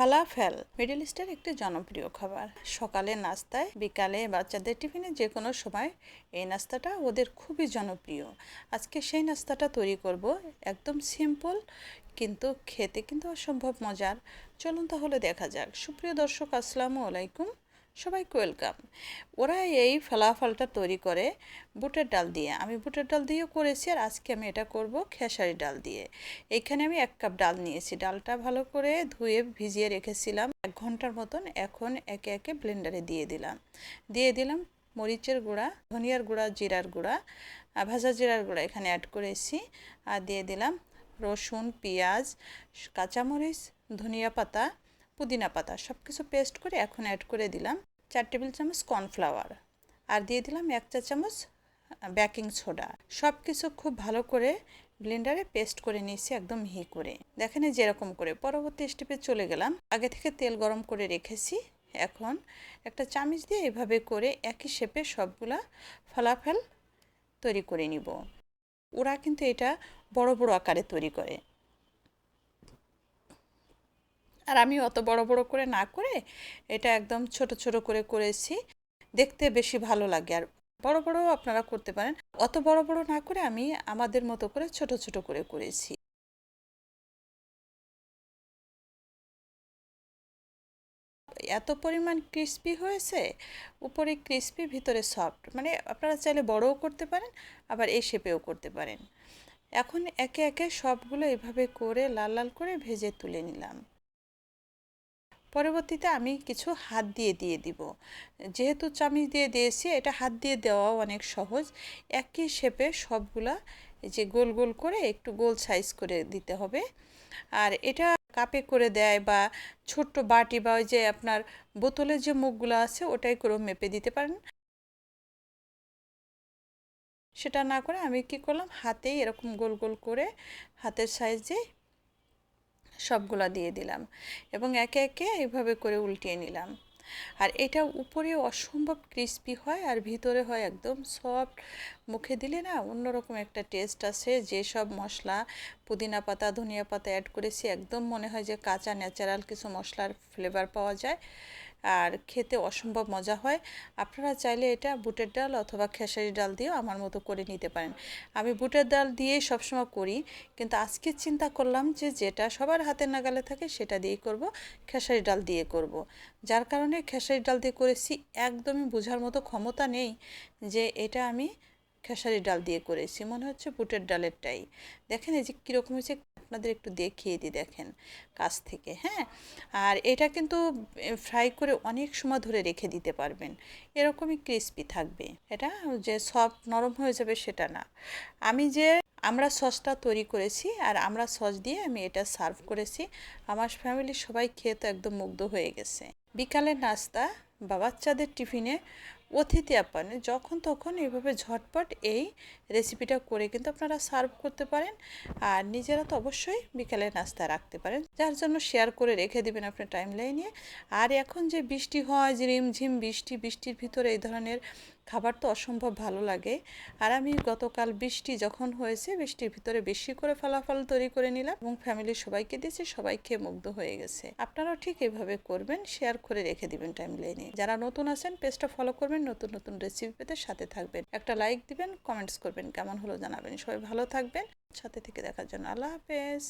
Falafel. Middle ইস্টের একটি জনপ্রিয় খাবার। সকালে নাস্তায়, বিকালে বাচ্চাদের টিফিনে যে কোনো সময় এই নাস্তাটা ওদের খুবই জনপ্রিয়। আজকে সেই নাস্তাটা তৈরি করব একদম সিম্পল কিন্তু খেতে কিন্তু অসম্ভব মজার। চলুন তাহলে দেখা যাক। সুপ্রিয় দর্শক, আসসালামু আলাইকুম। সবাইকে ওয়েলকাম। ওরা এই ফলাফলটা তৈরি করে বুটের ডাল দিয়ে। আমি বুটের ডাল দিয়েও করেছি আর আজকে আমি এটা করব খেসারি ডাল দিয়ে। এইখানে আমি এক কাপ ডাল নিয়েছি। ডালটা ভালো করে ধুয়ে ভিজিয়ে রেখেছিলাম এক ঘণ্টার মতন। এখন একে একে ব্লেন্ডারে দিয়ে দিলাম। দিয়ে দিলাম মরিচের গুঁড়া, ধনিয়ার গুঁড়া, জিরার গুঁড়া ভাজা জিরার গুঁড়া এখানে অ্যাড করেছি। আর দিয়ে দিলাম রসুন, পেঁয়াজ, কাঁচামরিচ, ধনিয়া পাতা পুদিনা পাতা সব কিছু পেস্ট করে এখন অ্যাড করে দিলাম চার টেবিল চামচ কর্নফ্লাওয়ার আর দিয়ে দিলাম এক চা চামচ বেকিং সোডা সব কিছু খুব ভালো করে ব্লেন্ডারে পেস্ট করে নিয়েছি একদম মিহি করে। দেখেন যেরকম করে। পরবর্তী স্টেপে চলে গেলাম। আগে থেকে তেল গরম করে রেখেছি। এখন একটা চামচ দিয়ে এভাবে করে একই শেপে সবগুলা ফলাফল তৈরি করে নিব। ওরা কিন্তু এটা বড় বড় আকারে তৈরি করে। আর আমি অত বড় বড় করে না করে এটা একদম ছোট ছোট করে করেছি। দেখতে বেশি ভালো লাগে আর বড় বড় আপনারা করতে পারেন। অত বড় বড় না করে আমি আমাদের মতো করে ছোট ছোট করে করেছি। এত পরিমাণ ক্রিস্পি হয়েছে, উপরে ক্রিস্পি, ভিতরে সফট। মানে আপনারা চাইলে বড়ও করতে পারেন, আবার এই শেপেও করতে পারেন। এখন একে একে সবগুলো এভাবে করে লাল লাল করে ভেজে তুলে নিলাম। পরবর্তীতে আমি কিছু হাত দিয়ে দিয়ে দিব। যেহেতু চামিচ দিয়ে দিয়েছি, এটা হাত দিয়ে দেওয়াও অনেক সহজ। একই শেপে সবগুলা যে গোল গোল করে একটু গোল সাইজ করে দিতে হবে। আর এটা কাপে করে দেয় বা ছোট্ট বাটি বা ওই যে আপনার বোতলের যে মুখগুলো আছে, ওটাই করে মেপে দিতে পারেন। সেটা না করে আমি কি করলাম, হাতেই এরকম গোল গোল করে হাতের সাইজে সবগুলা দিয়ে দিলাম এবং একে একে এইভাবে করে উল্টিয়ে নিলাম। আর এটা উপরে অসম্ভব ক্রিস্পি হয় আর ভিতরে হয় একদম সফট মুখে দিলে না অন্যরকম একটা টেস্ট আসে। যেসব মশলা, পুদিনা পাতা, ধনিয়া পাতা অ্যাড করেছি, একদম মনে হয় যে কাঁচা ন্যাচারাল কিছু মশলার ফ্লেভার পাওয়া যায়। আর খেতে অসম্ভব মজা হয়। আপনারা চাইলে এটা বুটের ডাল অথবা খেসারি ডাল দিয়েও আমার মতো করে নিতে পারেন। আমি বুটের ডাল দিয়েই সবসময় করি। কিন্তু আজকে চিন্তা করলাম যে যেটা সবার হাতের নাগালে থাকে সেটা দিয়েই করব, খেসারি ডাল দিয়ে করব। যার কারণে খেসারি ডাল দিয়ে করেছি একদমই বোঝার মতো ক্ষমতা নেই যে এটা আমি খেসারি ডাল দিয়ে করেছি, মনে হচ্ছে বুটের ডালেরটাই। দেখেন এই যে কীরকম হয়েছে, আপনাদের একটু দেখিয়ে দিই, দেখেন, কাছ থেকে হ্যাঁ? আর এটা কিন্তু ফ্রাই করে অনেক সময় ধরে রেখে দিতে পারবেন। এরকমই ক্রিস্পি থাকবে। এটা যে সব নরম হয়ে যাবে সেটা না। আমি যে আমরা সসটা তৈরি করেছি আর আমরা সস দিয়ে আমি এটা সার্ভ করেছি, আমার ফ্যামিলির সবাই খেয়ে তো একদম মুগ্ধ হয়ে গেছে। বিকালের নাস্তা বা বাচ্চাদের টিফিনে অতিথি আপ্যায়নে যখন তখন এইভাবে ঝটপট এই রেসিপিটা করে কিন্তু আপনারা সার্ভ করতে পারেন। আর নিজেরা তো অবশ্যই বিকালে নাস্তা রাখতে পারেন। যার জন্য শেয়ার করে রেখে দেবেন আপনার টাইম লাইনে আর এখন যে বৃষ্টি হয়, ঝিমঝিম বৃষ্টি, বৃষ্টির ভিতরে এই ধরনের খাবার তো অসম্ভব ভালো লাগে। আর আমি গতকাল বৃষ্টি যখন হয়েছে, বৃষ্টির ভিতরে বেশি করে ফলাফল তৈরি করে নিলাম এবং ফ্যামিলির সবাইকে দিয়েছি, সবাই খেয়ে মুগ্ধ হয়ে গেছে। আপনারাও ঠিক এভাবে করবেন শেয়ার করে রেখে দিবেন টাইম লাইনে যারা নতুন আছেন পেজটা ফলো করবেন, নতুন নতুন রেসিপি পেতে সাথে থাকবেন। একটা লাইক দিবেন কমেন্টস করবেন, কেমন হলো জানাবেন। সবাই ভালো থাকবেন, সাথে থেকে দেখার জন্য আল্লাহ হাফেজ।